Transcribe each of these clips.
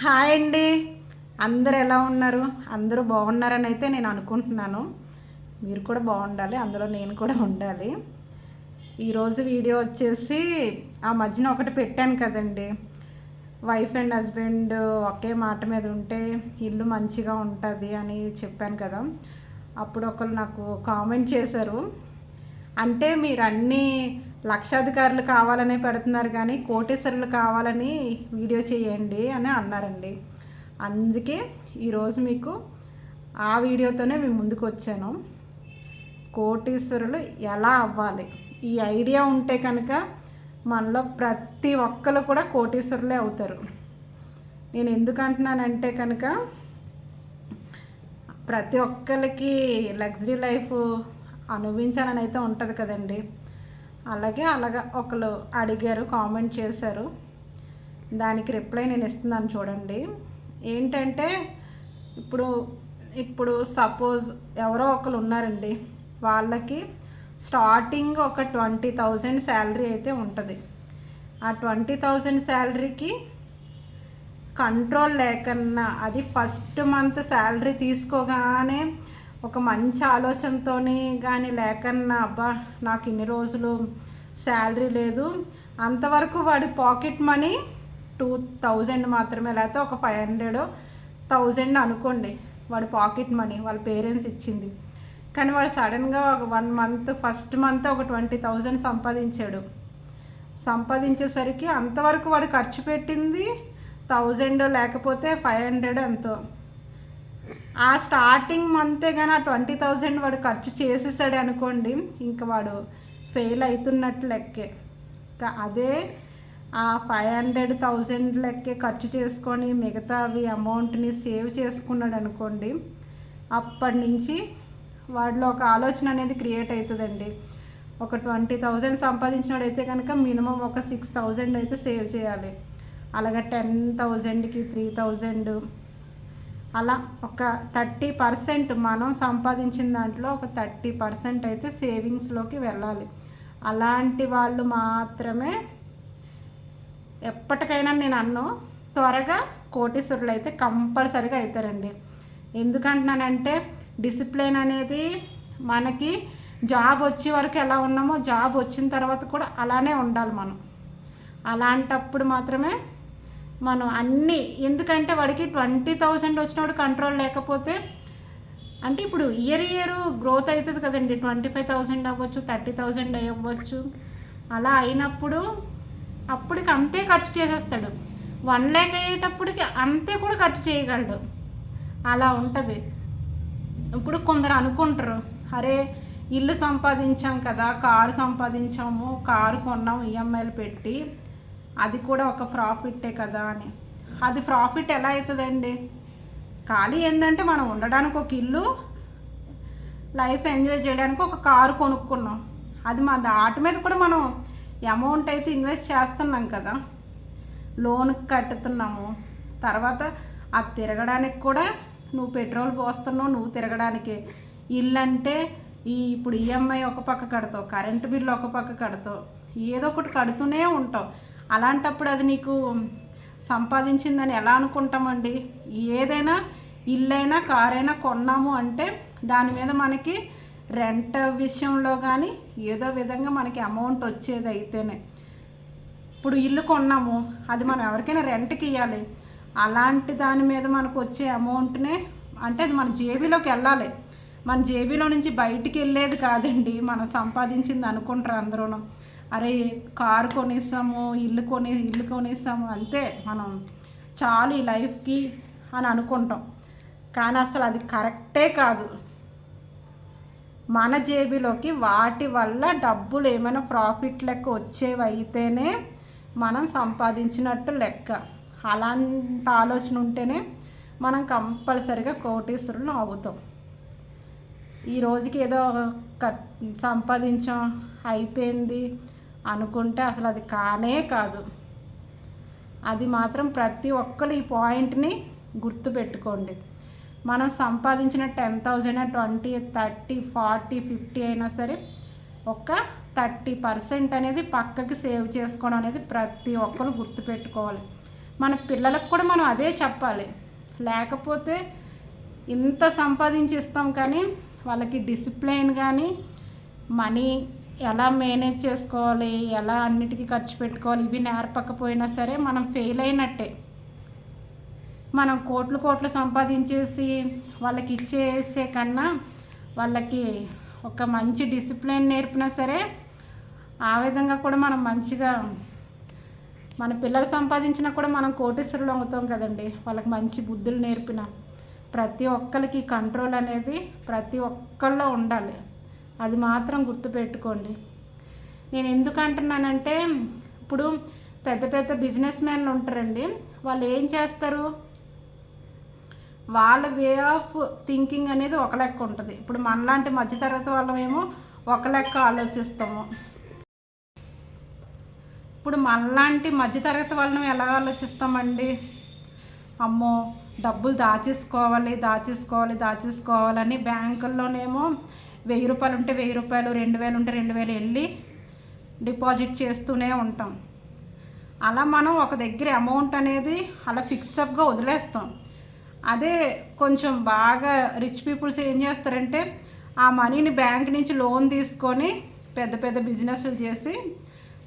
Hi అండి. అందరు ఎలా ఉన్నారు? అందరూ బాగున్నారని అయితే నేను అనుకుంటున్నాను. మీరు కూడా బాగుండాలి అందులో నేను కూడా ఉండాలి. ఈరోజు వీడియో వచ్చేసి ఆ మధ్యన ఒకటి పెట్టాను కదండి. వైఫ్ అండ్ హస్బెండ్ ఒకే మాట మీద ఉంటే ఇల్లు మంచిగా ఉంటుంది అని చెప్పాను కదా. అప్పుడు ఒకరు నాకు కామెంట్ చేశారు. అంటే మీరు అన్నీ లక్షాధికారులు కావాలనే పెడుతున్నారు కానీ కోటేశ్వరులు కావాలని వీడియో చేయండి అని అన్నారండి. అందుకే ఈరోజు మీకు ఆ వీడియోతోనే మేము ముందుకు వచ్చాను. కోటీశ్వరులు ఎలా అవ్వాలి? ఈ ఐడియా ఉంటే కనుక మనలో ప్రతి ఒక్కరు కూడా కోటీశ్వరులే అవుతారు. నేను ఎందుకు అంటున్నానంటే కనుక ప్రతి ఒక్కరికి లగ్జరీ లైఫ్ అనుభవించాలని అయితే ఉంటుంది కదండి. అలాగే అలాగా ఒకరు అడిగారు కామెంట్ చేశారు. దానికి రిప్లై నేను ఇస్తున్నాను చూడండి. ఏంటంటే ఇప్పుడు ఇప్పుడు సపోజ్ ఎవరో ఒకరు ఉన్నారండి. వాళ్ళకి స్టార్టింగ్ ఒక ట్వంటీ థౌజండ్ శాలరీ అయితే ఉంటుంది. ఆ ట్వంటీ థౌజండ్ శాలరీకి కంట్రోల్ లేకన్నా అది ఫస్ట్ మంత్ శాలరీ తీసుకోగానే ఒక మంచి ఆలోచనతో కానీ లేకన్నా అబ్బా నాకు ఇన్ని రోజులు శాలరీ లేదు. అంతవరకు వాడి పాకెట్ మనీ టూ థౌజండ్ మాత్రమే లేకపోతే ఒక ఫైవ్ హండ్రెడ్ థౌజండ్ అనుకోండి వాడి పాకెట్ మనీ వాళ్ళ పేరెంట్స్ ఇచ్చింది. కానీ వాడు సడన్గా ఒక వన్ మంత్ ఫస్ట్ మంత్ ఒక ట్వంటీ థౌజండ్ సంపాదించాడు. సంపాదించేసరికి అంతవరకు వాడు ఖర్చు పెట్టింది థౌజండ్ లేకపోతే ఫైవ్ హండ్రెడ్ ఎంతో. ఆ స్టార్టింగ్ మంతే కానీ ఆ ట్వంటీ థౌజండ్ వాడు ఖర్చు చేసేసాడు అనుకోండి ఇంకా వాడు ఫెయిల్ అవుతున్నట్టు లెక్కే. ఇంకా అదే ఆ ఫైవ్ హండ్రెడ్ థౌజండ్ లెక్కే ఖర్చు చేసుకొని మిగతా అవి అమౌంట్ని సేవ్ చేసుకున్నాడు అనుకోండి అప్పటి నుంచి వాడిలో ఒక ఆలోచన అనేది క్రియేట్ అవుతుందండి ఒక ట్వంటీ థౌజండ్ సంపాదించినోడైతే కనుక మినిమం ఒక సిక్స్ థౌజండ్ అయితే సేవ్ చేయాలి. అలాగే టెన్ థౌజండ్కి త్రీ థౌజండ్ అలా ఒక థర్టీ పర్సెంట్ మనం సంపాదించిన దాంట్లో ఒక థర్టీ పర్సెంట్ అయితే సేవింగ్స్లోకి వెళ్ళాలి. అలాంటి వాళ్ళు మాత్రమే ఎప్పటికైనా నేను అన్ను త్వరగా కోటీశ్వరులు అయితే కంపల్సరిగా అవుతారండి. ఎందుకంటున్నానంటే డిసిప్లిన్ అనేది మనకి జాబ్ వచ్చే వరకు ఎలా ఉన్నామో జాబ్ వచ్చిన తర్వాత కూడా అలానే ఉండాలి మనం. అలాంటప్పుడు మాత్రమే మనం అన్నీ ఎందుకంటే వాడికి ట్వంటీ థౌజండ్ వచ్చినప్పుడు కంట్రోల్ లేకపోతే అంటే ఇప్పుడు ఇయర్ ఇయర్ గ్రోత్ అవుతుంది కదండి. ట్వంటీ ఫైవ్ థౌజండ్ అవ్వచ్చు థర్టీ థౌజండ్ అవ్వచ్చు. అలా అయినప్పుడు అప్పటికి అంతే ఖర్చు చేసేస్తాడు. వన్ ల్యాక్ అయ్యేటప్పటికి అంతే కూడా ఖర్చు చేయగలడు. అలా ఉంటుంది. ఇప్పుడు కొందరు అనుకుంటారు అరే ఇల్లు సంపాదించాం కదా కారు సంపాదించాము కారు కొన్నాము ఈఎంఐలు పెట్టి అది కూడా ఒక ప్రాఫిట్టే కదా అని. అది ప్రాఫిట్ ఎలా అవుతుందండి ఖాళీ ఏంటంటే మనం ఉండడానికి ఒక ఇల్లు లైఫ్ ఎంజాయ్ చేయడానికి ఒక కారు కొనుక్కున్నాం. అది మా దాటి మీద కూడా మనం అమౌంట్ అయితే ఇన్వెస్ట్ చేస్తున్నాం కదా. లోన్ కట్టుతున్నాము. తర్వాత అది తిరగడానికి కూడా నువ్వు పెట్రోల్ పోస్తున్నావు నువ్వు తిరగడానికి. ఇల్లు అంటే ఈ ఇప్పుడు ఈఎంఐ ఒక పక్క కడతావు కరెంటు బిల్లు ఒక పక్క కడతావు. ఏదో ఒకటి కడుతూనే ఉంటావు. అలాంటప్పుడు అది నీకు సంపాదించిందని ఎలా అనుకుంటామండి? ఏదైనా ఇల్లైనా కారైనా కొన్నాము అంటే దాని మీద మనకి రెంట్ విషయంలో కానీ ఏదో విధంగా మనకి అమౌంట్ వచ్చేది అయితేనే ఇప్పుడు ఇల్లు కొన్నాము అది మనం ఎవరికైనా రెంట్కి ఇవ్వాలి అలాంటి దాని మీద మనకు వచ్చే అమౌంట్నే అంటే అది మన జేబీలోకి వెళ్ళాలి. మన జేబీలో నుంచి బయటికి వెళ్ళేది కాదండి మనం సంపాదించింది అనుకుంటారు అందరూ అరే కారు కొనేసాము ఇల్లు కొని ఇల్లు కొనేసాము అంతే మనం చాలు ఈ లైఫ్కి అని అనుకుంటాం. కానీ అసలు అది కరెక్టే కాదు. మన జేబీలోకి వాటి వల్ల డబ్బులు ఏమైనా ప్రాఫిట్ లెక్క వచ్చేవైతేనే మనం సంపాదించినట్టు లెక్క. అలాంటి ఆలోచన ఉంటేనే మనం కంపల్సరిగా కోటీశ్వరులు అవుతాం. ఈ రోజుకి ఏదో సంపాదించాం అయిపోయింది. అనుకుంటే అసలు అది కానే కాదు. అది మాత్రం ప్రతి ఒక్కరు ఈ పాయింట్ని గుర్తుపెట్టుకోండి. మనం సంపాదించిన ten thousand twenty thirty forty fifty అయినా సరే ఒక థర్టీ పర్సెంట్ అనేది పక్కకి సేవ్ చేసుకోవడం అనేది ప్రతి ఒక్కరు గుర్తుపెట్టుకోవాలి. మన పిల్లలకు కూడా మనం అదే చెప్పాలి. లేకపోతే ఇంత సంపాదించి ఇస్తాం కానీ వాళ్ళకి డిసిప్లైన్ కానీ మనీ ఎలా మేనేజ్ చేసుకోవాలి ఎలా అన్నిటికీ ఖర్చు పెట్టుకోవాలి ఇవి నేర్పకపోయినా సరే మనం ఫెయిల్ అయినట్టే. మనం కోట్లు కోట్లు సంపాదించేసి వాళ్ళకి ఇచ్చేసే కన్నా వాళ్ళకి ఒక మంచి డిసిప్లిన్ నేర్పినా సరే ఆ విధంగా కూడా మనం మంచిగా మన పిల్లలు సంపాదించినా కూడా మనం కోటీశ్వరులు అవుతాం కదండి. వాళ్ళకి మంచి బుద్ధులు నేర్పిన. ప్రతి ఒక్కరికి కంట్రోల్ అనేది ప్రతి ఒక్కళ్ళలో ఉండాలి. అది మాత్రం గుర్తుపెట్టుకోండి. నేను ఎందుకు అంటున్నానంటే ఇప్పుడు పెద్ద పెద్ద బిజినెస్ మ్యాన్లు ఉంటారండి వాళ్ళు ఏం చేస్తారు? వాళ్ళ వే ఆఫ్ థింకింగ్ అనేది ఒక లెక్క ఉంటుంది. ఇప్పుడు మనలాంటి మధ్యతరగతి వాళ్ళమేమో ఒక లెక్క ఆలోచిస్తాము. ఇప్పుడు మనలాంటి మధ్యతరగతి వాళ్ళని ఎలా ఆలోచిస్తామండి? అమ్మో డబ్బులు దాచేసుకోవాలి దాచేసుకోవాలి దాచేసుకోవాలని బ్యాంకుల్లోనేమో వెయ్యి రూపాయలు ఉంటే వెయ్యి రూపాయలు రెండు వేలు ఉంటే రెండు వేలు వెళ్ళి డిపాజిట్ చేస్తూనే ఉంటాం. అలా మనం ఒక దగ్గర అమౌంట్ అనేది అలా ఫిక్సప్గా వదిలేస్తాం. అదే కొంచెం బాగా రిచ్ పీపుల్స్ ఏం చేస్తారంటే ఆ మనీని బ్యాంక్ నుంచి లోన్ తీసుకొని పెద్ద పెద్ద బిజినెస్లు చేసి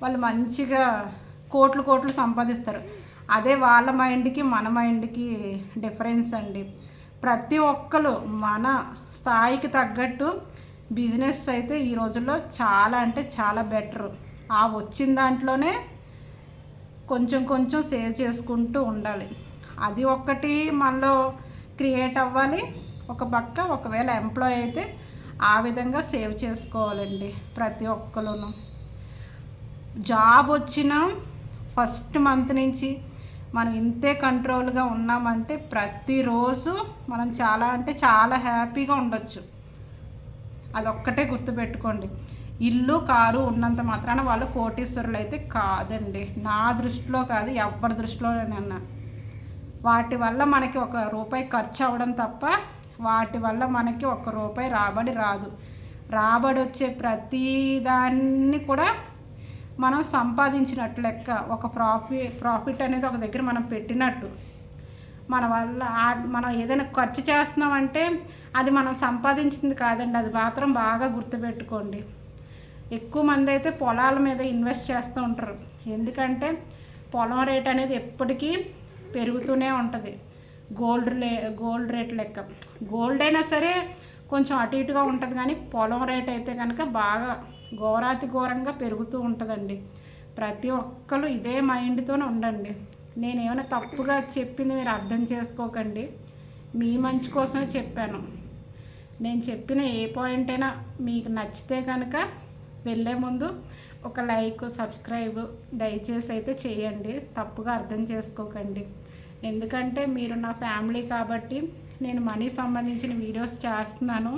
వాళ్ళు మంచిగా కోట్లు కోట్లు సంపాదిస్తారు. అదే వాళ్ళ మైండ్కి మన మైండ్కి డిఫరెన్స్ అండి. ప్రతి ఒక్కరు మన స్థాయికి తగ్గట్టు బిజినెస్ అయితే ఈ రోజుల్లో చాలా అంటే చాలా బెటర్. ఆ వచ్చిన దాంట్లోనే కొంచెం కొంచెం సేవ్ చేసుకుంటూ ఉండాలి. అది ఒక్కటి మనలో క్రియేట్ అవ్వాలి. ఒక పక్క ఒకవేళ ఎంప్లాయ్ అయితే ఆ విధంగా సేవ్ చేసుకోవాలండి ప్రతి ఒక్కరును జాబ్ వచ్చిన ఫస్ట్ మంత్ నుంచి మనం ఇంతే కంట్రోల్గా ఉన్నామంటే ప్రతిరోజు మనం చాలా అంటే చాలా హ్యాపీగా ఉండొచ్చు. అదొక్కటే గుర్తుపెట్టుకోండి. ఇల్లు కారు ఉన్నంత మాత్రాన వాళ్ళు కోటీశ్వరులు అయితే కాదండి. నా దృష్టిలో కాదు ఎవరి దృష్టిలో వాటి వల్ల మనకి ఒక రూపాయి ఖర్చు అవ్వడం తప్ప వాటి వల్ల మనకి ఒక రూపాయి రాబడి రాదు. రాబడి వచ్చే ప్రతి దాన్ని కూడా మనం సంపాదించినట్టు లెక్క ఒక ప్రాఫిట్ ప్రాఫిట్ అనేది ఒక దగ్గర మనం పెట్టినట్టు. మన వల్ల మనం ఏదైనా ఖర్చు చేస్తున్నామంటే అది మనం సంపాదించింది కాదండి. అది మాత్రం బాగా గుర్తుపెట్టుకోండి. ఎక్కువ మంది అయితే పొలాల మీద ఇన్వెస్ట్ చేస్తూ ఉంటారు. ఎందుకంటే పొలం రేట్ అనేది ఎప్పటికీ పెరుగుతూనే ఉంటుంది. గోల్డ్ లే గోల్డ్ రేట్ లెక్క. గోల్డ్ అయినా సరే కొంచెం అటు ఇటుగా ఉంటుంది కానీ పొలం రేట్ అయితే కనుక బాగా ఘోరాతి ఘోరంగా పెరుగుతూ ఉంటుందండి. ప్రతి ఒక్కరు ఇదే మైండ్తోనే ఉండండి. నేను ఏమైనా తప్పుగా చెప్పింది మీరు అర్థం చేసుకోకండి. మీ మంచి కోసమే చెప్పాను. నేను చెప్పిన ఏ పాయింట్ అయినా మీకు నచ్చితే కనుక వెళ్ళే ముందు ఒక లైక్ సబ్స్క్రైబ్ దయచేసి అయితే చేయండి. తప్పుగా అర్థం చేసుకోకండి. ఎందుకంటే మీరు నా ఫ్యామిలీ కాబట్టి నేను మనీ సంబంధించిన వీడియోస్ చేస్తున్నాను.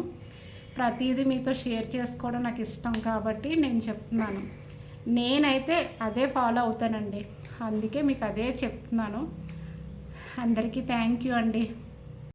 ప్రతిదీ మీతో షేర్ చేసుకోవడం నాకు ఇష్టం కాబట్టి నేను చెప్తున్నాను. నేనైతే అదే ఫాలో అవుతానండి. అందుకే మీకు అదే చెప్తున్నాను. అందరికీ థ్యాంక్ యూ అండి.